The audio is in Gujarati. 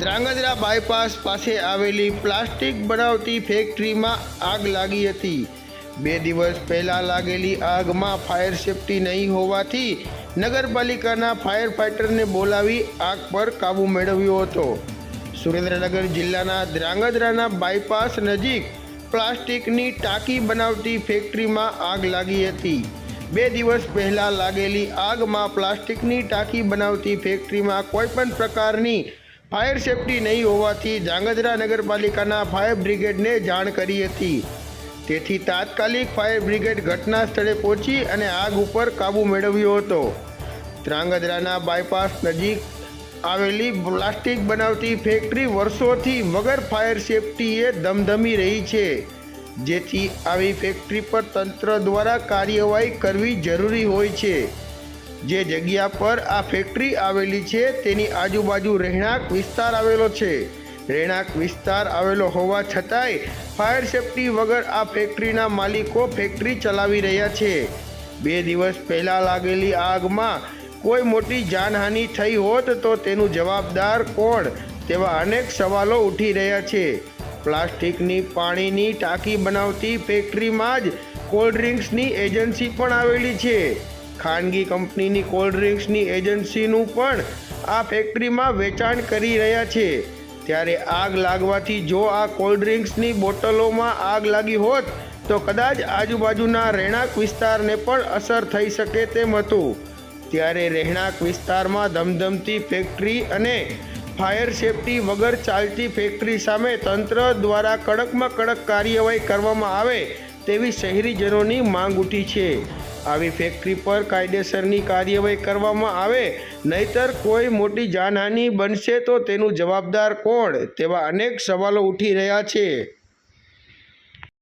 ધ્રાંગધ્રા બાયપાસ પાસે આવેલી પ્લાસ્ટિક બનાવતી ફેક્ટરીમાં આગ લાગી હતી. બે દિવસ પહેલાં લાગેલી આગમાં ફાયર સેફટી નહીં હોવાથી નગરપાલિકાના ફાયર ફાઇટરને બોલાવી આગ પર કાબૂ મેળવ્યો હતો. સુરેન્દ્રનગર જિલ્લાના ધ્રાંગધ્રાના બાયપાસ નજીક પ્લાસ્ટિકની ટાંકી બનાવતી ફેક્ટરીમાં આગ લાગી હતી. બે દિવસ પહેલાં લાગેલી આગમાં પ્લાસ્ટિકની ટાંકી બનાવતી ફેક્ટરીમાં કોઈપણ પ્રકારની ફાયર સેફટી નહીં હોવાથી ધ્રાંગધ્રા નગરપાલિકાના ફાયર બ્રિગેડને જાણ કરી હતી. તેથી તાત્કાલિક ફાયર બ્રિગેડ ઘટના સ્થળે પહોંચી અને આગ ઉપર કાબૂ મેળવ્યો હતો. ધ્રાંગધ્રાના બાયપાસ નજીક આવેલી પ્લાસ્ટિક બનાવતી ફેક્ટરી વર્ષોથી વગર ફાયર સેફટીએ ધમધમી રહી છે. જેથી આવી ફેક્ટરી પર તંત્ર દ્વારા કાર્યવાહી કરવી જરૂરી હોય છે. જે જગ્યા પર આ ફેક્ટરી આવેલી છે તેની આજુબાજુ રહેણાંક વિસ્તાર આવેલો છે. રહેણાંક વિસ્તાર આવેલો હોવા છતાંય ફાયર સેફટી વગર આ ફેક્ટરીના માલિકો ફેક્ટરી ચલાવી રહ્યા છે. બે દિવસ પહેલાં લાગેલી આગમાં કોઈ મોટી જાનહાનિ થઈ હોત તો તેનું જવાબદાર કોણ? તેવા અનેક સવાલો ઉઠી રહ્યા છે. પ્લાસ્ટિકની પાણીની ટાંકી બનાવતી ફેક્ટરીમાં જ કોલ્ડ ડ્રિંક્સની એજન્સી પણ આવેલી છે. ખાનગી કંપનીની કોલ્ડ ડ્રિંક્સની એજન્સીનું પણ આ ફેક્ટરીમાં વેચાણ કરી રહ્યા છે. ત્યારે આગ લાગવાથી જો આ કોલ્ડ ડ્રિંક્સની બોટલોમાં આગ લાગી હોત, તો કદાચ આજુબાજુના રહેણાંક વિસ્તારને પણ અસર થઈ શકે તેમ હતું. ત્યારે રહેણાંક વિસ્તારમાં ધમધમતી ફેક્ટરી અને ફાયર સેફટી વગર ચાલતી ફેક્ટરી સામે તંત્ર દ્વારા કડકમાં કડક કાર્યવાહી કરવામાં આવે તેવી શહેરીજનોની માંગ ઉઠી છે. આવી ફેક્ટરી પર કાયદેસરની કાર્યવાહી કરવામાં આવે, નહીતર કોઈ મોટી જાનહાનિ બનશે તો તેનું જવાબદાર કોણ? તેવા અનેક સવાલો ઉઠી રહ્યા છે.